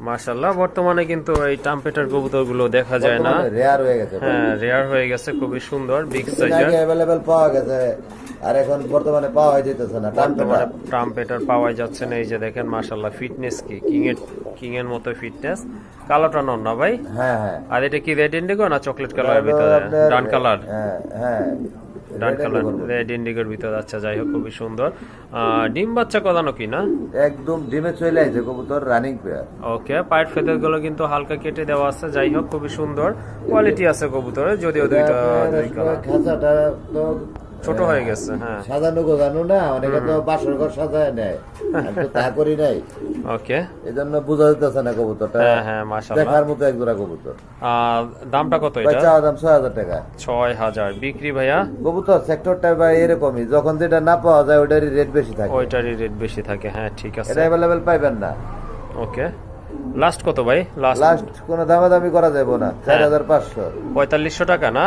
মাশাল্লাহ বর্তমানে কিন্তু এই টাম্পেটার কবুতরগুলো দেখা যায় না। রেয়ার হয়ে গেছে হ্যাঁ রেয়ার হয়ে গেছে খুবই সুন্দর বিগ সাইজের অ্যাভেলেবেল পাওয়া গেছে আর এখন বর্তমানে পাওয়া যেতেছে না টান বর্তমানে ট্রাম্পেটার পাওয়া যাচ্ছে না এই যে দেখেন মাশাল্লাহ ফিটনেস কি কিং এর কিং এর মতো ফিটনেস কালোটা নন না ভাই? হ্যাঁ হ্যাঁ। আর এটা কি রেড ইন্ডিগো না চকলেট কালারের ভিতরে? ডান কালার হ্যাঁ হ্যাঁ। ডান কালার রেড ইন্ডিগোর ভিতর আচ্ছা যাই হোক খুবই সুন্দর। আহ, ডিম বাচ্চা কদানো কি না? একদম ডিমে চলে আইছে কবুতর রানিং পেয়ার ওকে পায়ের ফেদারগুলো কিন্তু হালকা কেটে দেওয়া আছে যাই হোক খুবই সুন্দর। কোয়ালিটি আছে কবুতরের যদিও দুইটা দুই কালার খাঁচাটা তো ছোট হয়ে গেছে হ্যাঁ। সাজানো গোজানো না অনেকে তো বাসর ঘর সাজায় নেয়। আমি তো করি নাই। ওকে। এই জন্য বোঝা যেতেছে না কবুতরটা। হ্যাঁ হ্যাঁ মাশাল্লাহ দেখার মতো এক জোড়া কবুতর। আর দামটা কত এটা? চাওয়া দাম ছয় হাজার টাকা। ছয় হাজার। বিক্রি ভাইয়া? কবুতর সেক্টরটা ভাই এরকমই। যখন যেটা না পাওয়া যায় ওটারই রেট বেশি থাকে। ওইটারই রেট বেশি থাকে। হ্যাঁ ঠিক আছে। এটা অ্যাভেলেবেল পাইবেন না। ওকে। লাস্ট কত ভাই? লাস্ট লাস্ট কোনো দামাদামি করা যাবে না। চার হাজার পাঁচশো। পঁয়তাল্লিশশো টাকা না?